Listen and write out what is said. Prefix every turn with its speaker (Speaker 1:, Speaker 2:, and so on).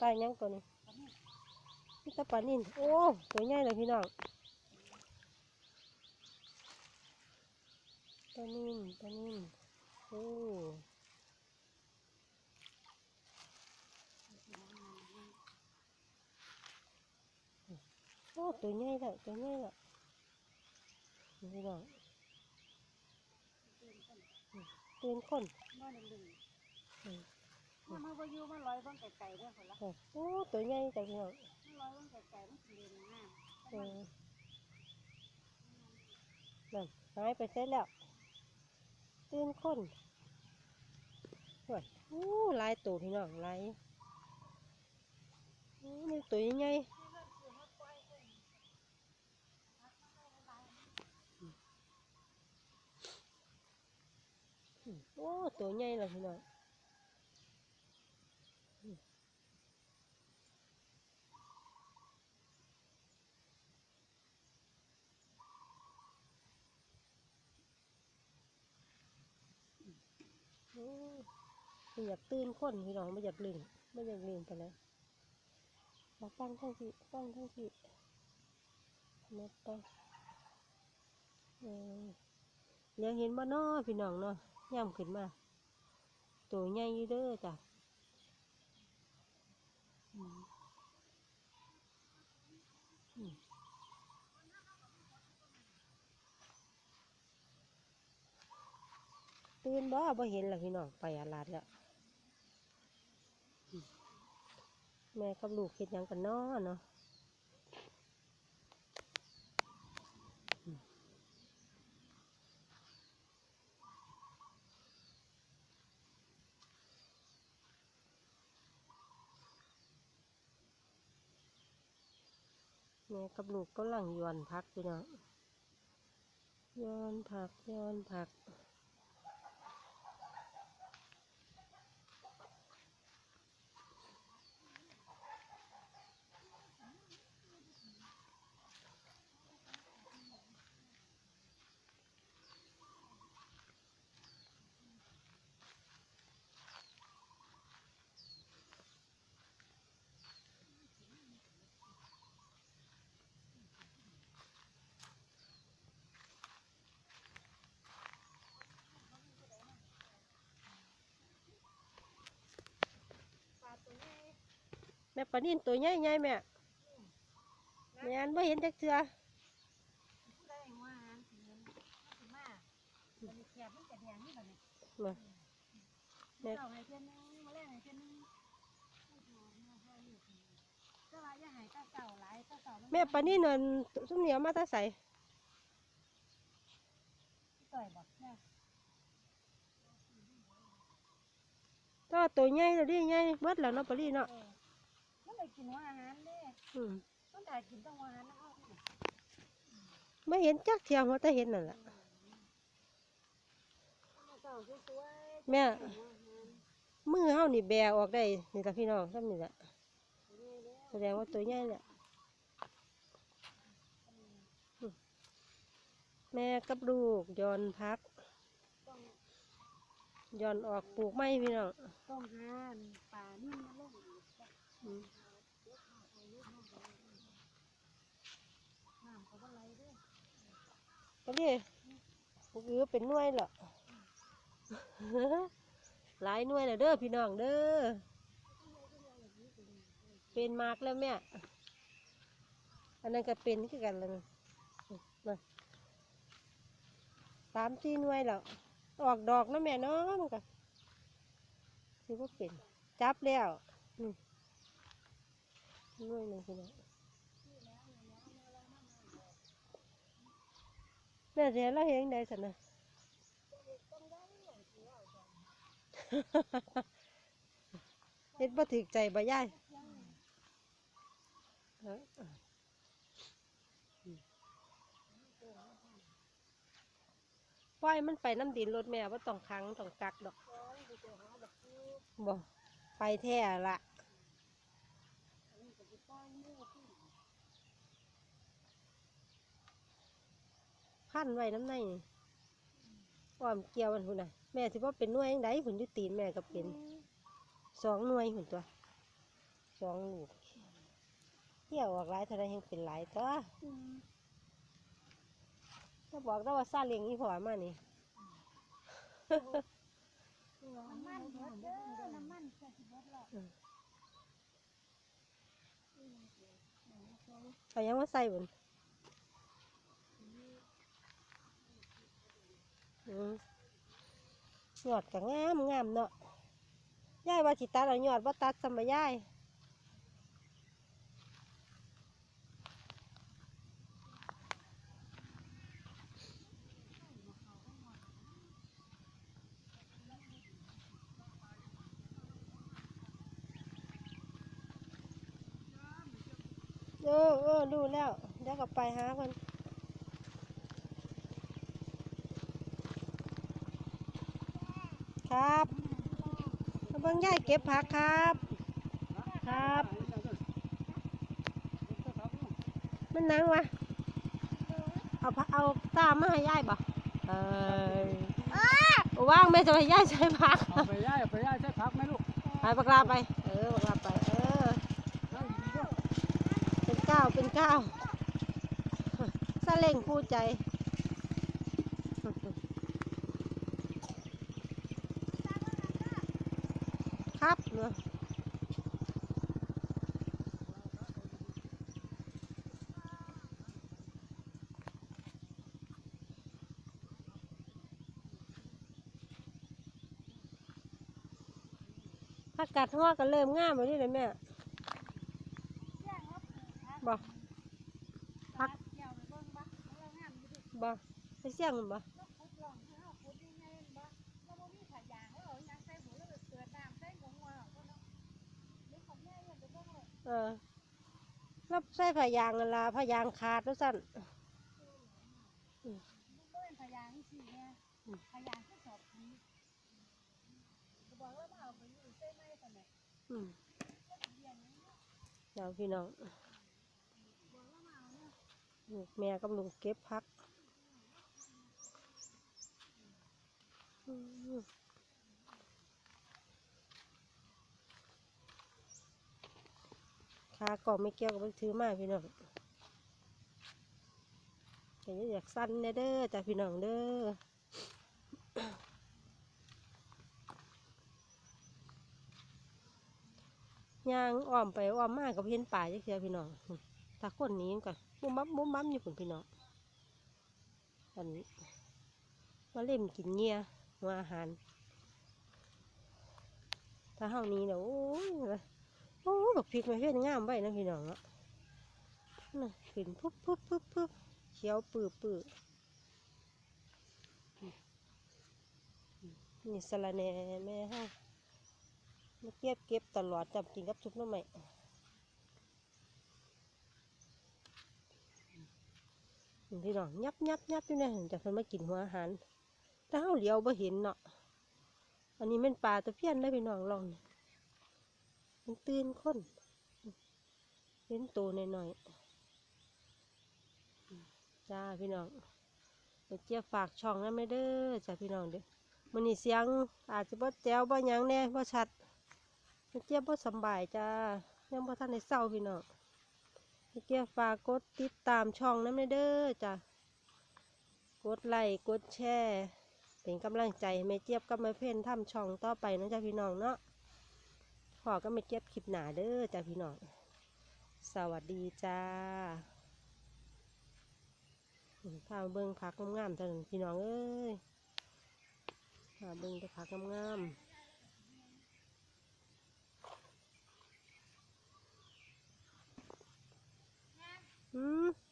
Speaker 1: ปลายังตัวนี้นี่ตาปลานิ่นโอ้ตัวใหญ่เลยพี่น้องปลานิ่นปลานิ่นโอ้โอ้ตัวใหญ่ล้วตัวใหญ่ล้วนี่พี่น้องตื่นคน
Speaker 2: มาหนึ่งหนึ่ง
Speaker 1: อืม
Speaker 2: มามาบ่อยู่มาลอยบ้างไก่ๆเด้อคนละ
Speaker 1: โอ้ตัวใหญ่จังพี่น้อง
Speaker 2: มาลอยบ้างไก่ๆมันสิเรียนง่าย
Speaker 1: เออนั่นหายไปเสร็จแล้ว ตื่นคนโอ้ยอู้หลายตัวพี่น้องหลายอู้นี่ตัวใหญ่อืมโอ้ตัวใหญ่เลยพี่น้องอืมโอ้ ไม่อยากตื่นคนพี่น้องไม่อยากลืมไม่อยากลืมไปเลยมาฟังทั้งที่ฟังทั้งที่มาไปเออเลี้ยงเห็นบ่น้อพี่น้องเนาะย่ำขึ้นมา ตัวใหญ่อยู่เด้อจ้ะตื่นบ่บ่เห็นแล้วพี่น้องไปอาลาดแล้ว แม่กับลูกเฮ็ดยังกันน้อเนาะแม่กับลูกก็หลังย้อนพักพี่เน้องย้อนผักย้อนผัก แม่ปลานิ่นตัวใหญ่ใหญ่แม่แม่อันไม่เห็นจักเทือ
Speaker 2: ผู้ใดว่าหางสิเงินสิมามันเขียบมันจะแดงนี่บัดนี้
Speaker 1: มาแม่
Speaker 2: เจ้าให้เพิ่นนึงมาแลกให้เพิ่นนึงก็ว่าอย่าให้ตาเก่าหลายตาเก่า
Speaker 1: แม่ปลานิ่นนั่นซุ่มเหนียวมาแตาใส
Speaker 2: ต่อยบ่แม่
Speaker 1: ก็ตัวใหญ่เลยดิใหญ่เบิดแล้วเนาะปลานิ่นเนาะ
Speaker 2: เออมันได้ กินหัวอาหารเด้
Speaker 1: อืม
Speaker 2: มันได้กินต้องหัวอาหารแล้วเอาที่ไหน
Speaker 1: ไม่เห็นจักเทียมว่าแต่เห็นนั่นแหละ
Speaker 2: เก่าสวยๆ
Speaker 1: แม่
Speaker 2: หัวอาหาร
Speaker 1: มือเฮานี่แบออกได้นี่ละพี่น้องซ้ำนี่แหละ
Speaker 2: นี่เด้อ
Speaker 1: แสดงว่าตัวใหญ่แหละอืมแม่กับลูกย้อนพัก
Speaker 2: ต้อง
Speaker 1: ย้อนออกปลูกไม้พี่น้อง
Speaker 2: ต้องหาป่านี่มาลงอีก
Speaker 1: อืม
Speaker 2: น้ำเขาบ่ไหลเด้อ
Speaker 1: ก็ดิปลูกอือเป็นหน่วยเหรอหลายหน่วยแล้วเด้อพี่น้องเด้อ เป็นมากแล้วแม่ อันนั้นก็เป็นคือกันแล้วนะมาสามสี่หน่วยแล้ว ออกดอกนะแม่เนาะมันก็ถือว่าเป็น จับแล้วหน่วยหนึ่งพี่น้อง แม่เสียแล้วเห็นได้สันนะเฮ็ดบ่ถึกใจบ่ยายเอ้ออืมปล่อยมันไปน้ำดินรถแม่ว่าต้องคังต้องกักดอกบ่ไปแท้ละ พันไว้น้ำในนี่อ้อมเกี่ยวมันหุ่นน่ะ แม่สิว่าเป็นหน่วยจั่งใดหุ่นอยุตีนแม่ก็เป็นสองหน่วยหุ่นตัวสองลูกเที่ยวออกหลายเท่าไรยังเป็นหลายตัวถ้าบอกได้ว่าซาเลียงอีพอมานี่
Speaker 2: น้ำมันหมดเด้อน้ำมันใส่สิบดแล้ว
Speaker 1: เอายังมาใส่บุน อืมยอดก็งามงามเนาะยายว่าจิตัดเอายอดว่าตัดสมัยยายเออเออดูแล้วเดี๋ยวก็ไปหาคน ครับมาเบิ่งยายเก็บผักครับ ครับ มันหนังวะเอาผักเอาตามมาให้ยายบ่เออว่างไม่จะให้ยายใช้ผัก
Speaker 3: เอาไปย่ายเอาไปย่ายใช้พักไหมลูก
Speaker 1: ไปบักลาไป เออบักลาไป เออ เป็นเก้าเป็นเก้าซาเล่งคู่ใจ ครับ เนาะผักกาดทอดก็เริ่มงามแล้วนี่เลยแม่บ่
Speaker 2: พักเกี่ยวไปเบิ่งบ่เรางามอยู่ดิ
Speaker 1: บ่ไปเสี่ยงมันบ่
Speaker 2: เบิ่งเลย
Speaker 1: เออรับใส่ผ้ายางนั่นล่ะผ้ายางขาดแล้วสั่น
Speaker 2: มันก็เป็นขยางสิแม่ขยางที่สอบนี้ก็บอกว่ามาเอาไปอยู่ใส่ไม้ซั่นแหละ
Speaker 1: อืม
Speaker 2: เรียนนี้
Speaker 1: เดี๋ยวพี่น้อง
Speaker 2: บอกว่ามาเอาเนี่ย
Speaker 1: ลูกแม่กับลุงเก็บพักอืม ขาก็ไม่เกี่ยวกับถือมาพี่น้องแต่อยากสั้นแน่เด้อจ้ะพี่น้องเด้อย่างอ้อมไปอ้อมมากกับเห็นป่าจักเทียพี่น้องถ้าคนนี้ก่อนมุมมัมมุมมัมอยู่คนพี่น้องอันนี้มาเล่มกินเงี้ยหัวอาหาร ถ้าเฮานี้เนี่ยโอ้ย โอ้ยบักพริกม่เพี้ยนงามไว้นะพี่น้องเนาะน่ะขึ้นปุ๊บปุ๊บปุ๊บปุ๊บเขียวปื้อปื้อนี่สะระแหน่แม่เฮามาเก็บเก็บตลอดจับกินกับซุปหน้ำใหม่พี่น้องยับยับยับอยู่เนี่ยจากคนมากินหัวอาหารถ้าเฮาเหลียวบ่เห็นเนาะอันนี้เป็นปลาตะเพียนได้พี่น้องลองนี่ มันตื่นคนเห็นตัวหน่อยๆจ้าพี่น้องเดี๋ยวเจี๊ยบฝากช่องนั้นไม่เด้อจ้าพี่น้องเด้อมันนี่เสียงอาจจะบ่แจ๋วบ่ยังแน่บ่ชัดเดี๋ยวเจี๊ยบบ่สบายจ้ายังบ่ทันได้เศร้าพี่น้องเดี๋ยวเจี๊ยบฝากกดติดตามช่องนั้นไม่เด้อจ้ากดไลค์กดแชร์เป็นกำลังใจให้แม่เจี๊ยบกับแม่เพ่นทำช่องต่อไปนะจ้าพี่น้องเนาะ ขอก็แม่เจี๊ยบคลิปหนาเด้อจ้าพี่น้อง สวัสดีจ้าพาเบิ่งผักงามๆจ้าพี่น้องเอ้ยพาเบิ่งแต่ผักงามๆอืม